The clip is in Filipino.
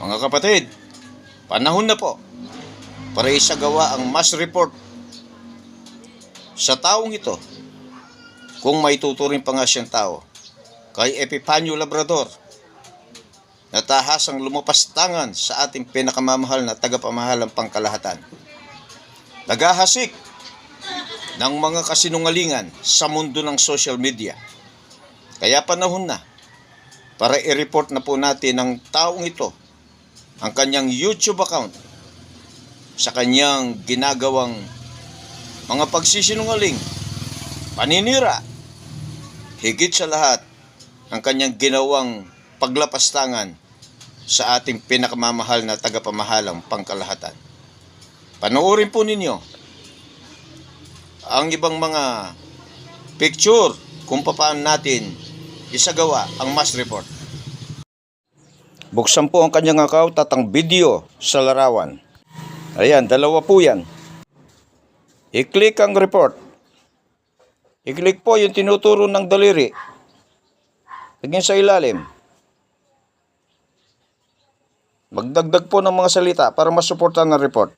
Mga kapatid, panahon na po para isagawa ang mass report sa taong ito kung may tuturing pa nga siyang tao kay Epipanyo Labrador na tahasang lumapastangan sa ating pinakamamahal na tagapamahalang pangkalahatan. Nagahasik ng mga kasinungalingan sa mundo ng social media. Kaya panahon na para i-report na po natin ng taong ito ang kanyang YouTube account sa kanyang ginagawang mga pagsisinungaling, paninira, higit sa lahat ang kanyang ginawang paglapastangan sa ating pinakamamahal na tagapamahalang pangkalahatan. Panoorin po ninyo ang ibang mga picture kung paano natin isagawa ang mass report. Buksan po ang kanyang account at ang video sa larawan. Ayan, dalawa po yan. I-click ang report. I-click po yung tinuturo ng daliri. Lagyan sa ilalim. Magdagdag po ng mga salita para masuportan ng report.